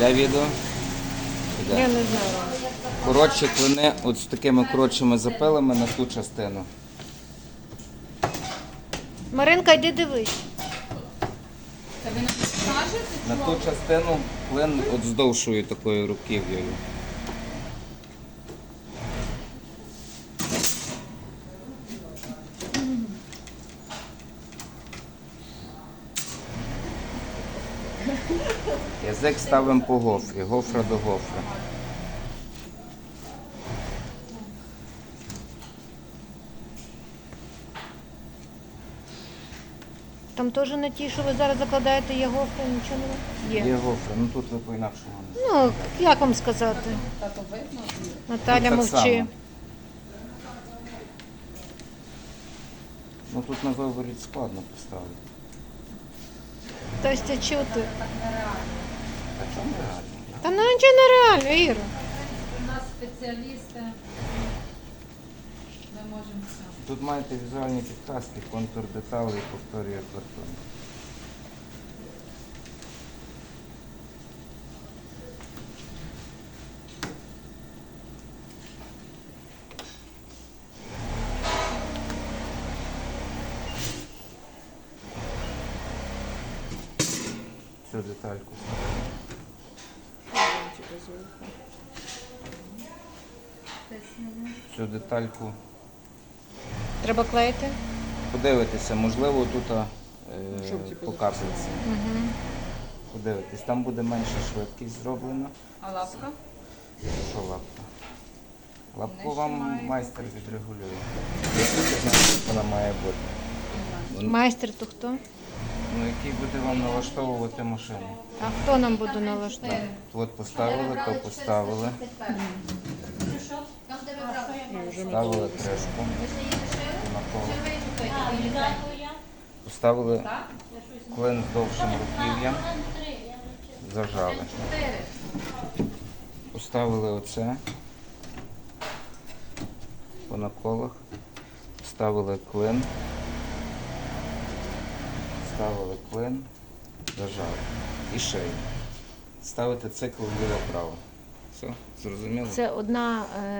Де відео? Я не знаю. Коротше, клини от з такими коротшими запилами на ту частину. Маринка, йди дивись. На ту частину клин от з довшою такою руків'єю. Язик ставимо по гофрі, гофра до гофри. Там теж на ті, що ви зараз закладаєте, є гофри, нічого немає? Є Є. гофра, ну тут ви по-інакшому. не Ну, як вам сказати? Наталя Ну, так мовчи. само. Ну тут на виворіт складно поставити. Тостя чути. Та ну нічого нереально, Іра. У нас спеціалісти. Ми можемо все. Тут маєте візуальні підказки, контур деталей і повторює картон. Цю детальку. Цю детальку Треба клеїти? подивитися, можливо, тут е, по. Угу. Подивитись, там буде менша швидкість зроблена. А лапка? Що лапка? Лапку вам має. майстер відрегулює. Вона має бути. Майстер то хто? Ну, який буде вам налаштовувати машину. А хто нам буде налаштовувати? От поставили, то поставили. Ставили кришку на коло. Поставили клин з довшим руків'ям. Зажали. Поставили оце по наколах. Ставили клин. Ставили клин, зажали. І шею. Ставити цикл вліво-право. Все, зрозуміло? Це одна е,